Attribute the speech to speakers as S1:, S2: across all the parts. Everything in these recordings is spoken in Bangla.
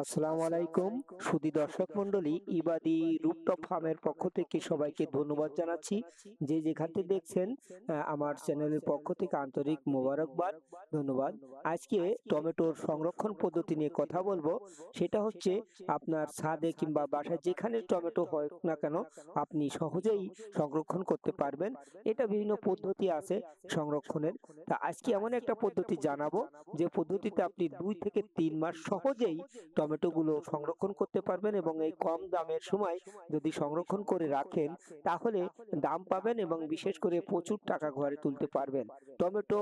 S1: আসসালামু আলাইকুম। সুধী দর্শক মন্ডলী ইবাদি রুপটপ ফার্মের পক্ষ থেকে সবাইকে ধন্যবাদ জানাচ্ছি। যে যেখান থেকে দেখছেন আমার চ্যানেলের পক্ষ থেকে আন্তরিক মোবারকবাদ, ধন্যবাদ। আজকে টমেটোর সংরক্ষণ পদ্ধতি নিয়ে কথা বলব। সেটা হচ্ছে আপনার ছাদে কিংবা বাসায় যেখানে টমেটো হয় না কেন, আপনি সহজেই সংরক্ষণ করতে পারবেন। এটা বিভিন্ন পদ্ধতি আছে সংরক্ষণের। তা আজকে এমন একটা পদ্ধতি জানাব, যে পদ্ধতিতে আপনি দুই থেকে তিন মাস সহজেই টমেটো গুলো সংরক্ষণ করতে পারবেন এবং এই কম দামের সময় যদি সংরক্ষণ করে রাখেন, তাহলে দাম পাবেন এবং বিশেষ করে প্রচুর টাকা ঘরে তুলতে পারবেন। টমেটো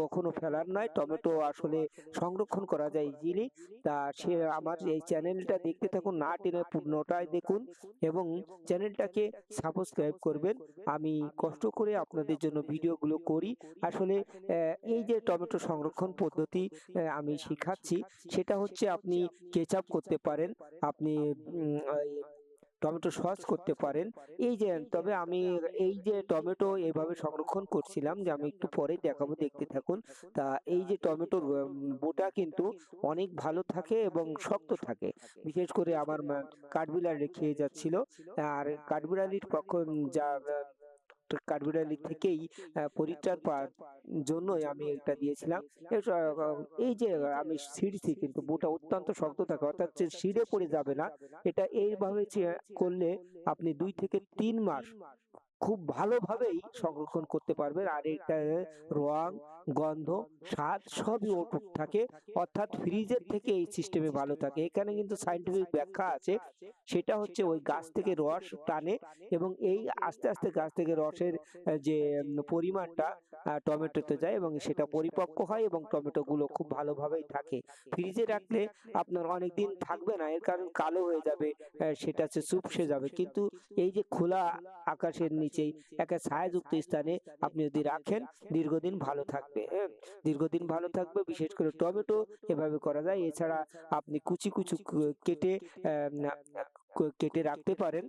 S1: কখনো ফেলার নয়, টমেটো আসলে সংরক্ষণ করা যায় ইজিলি তা সে আমার এই চ্যানেলটা দেখতে থাকুন, না টেনে পূর্ণটাই দেখুন এবং চ্যানেলটাকে সাবস্ক্রাইব করবেন। আমি কষ্ট করে আপনাদের জন্য ভিডিওগুলো করি। আসলে এই যে টমেটো সংরক্ষণ পদ্ধতি আমি শেখাচ্ছি, সেটা হচ্ছে আপনি কেচাপ করতে পারেন, আপনি টমেটো সস করতে পারেন। এই যে, তবে আমি এই যে টমেটো এভাবে সংরক্ষণ করছিলাম যে, আমি একটু পরে দেখাবো, দেখতে থাকুন। তা এই যে টমেটোর বোটা কিন্তু অনেক ভালো থাকে এবং শক্ত থাকে। বিশেষ করে আমার মা কাঠবিলালি খেয়ে যাচ্ছিল। আর কাঠবিলালির পক্ষ যা কাঠবিড়ালি থেকেই পরিত্রাণ পাওয়ার জন্যই আমি এটা দিয়েছিলাম। এই যে, আমি ছিঁড়ছি কিন্তু বুটা অত্যন্ত শক্ত থাকে, অর্থাৎ ছিঁড়ে পড়ে যাবে না, এটা এইভাবে করলে আপনি দুই থেকে তিন মাস খুব ভালোভাবেই সংরক্ষণ করতে পারবেন। আর এটা রং, গন্ধ, স্বাদ সবই অটুট থাকে। অর্থাৎ ফ্রিজের থেকে এই সিস্টেমে ভালো থাকে। এখানে কিন্তু সাইন্টিফিক ব্যাখ্যা আছে। সেটা হচ্ছে ওই গাছ থেকে রস টানে এবং এই আস্তে আস্তে গাছ থেকে রসের যে পরিমাণটা টমেটোতে যায় এবং সেটা পরিপক্ক হয় এবং টমেটোগুলো খুব ভালোভাবেই থাকে। ফ্রিজে রাখলে আপনার অনেক দিন থাকবে না। এর কারণ কালো হয়ে যাবে সেটা হচ্ছে চুপসে যাবে। কিন্তু এই যে খোলা আকাশের নিচেই একটা ছায়াযুক্ত স্থানে আপনি যদি রাখেন, দীর্ঘদিন ভালো থাকবে হ্যাঁ? দীর্ঘদিন ভালো থাকবে, বিশেষ করে টমেটো এভাবে করা যায়। এছাড়া আপনি কুচি কুচি কেটে কেটে রাখতে পারেন।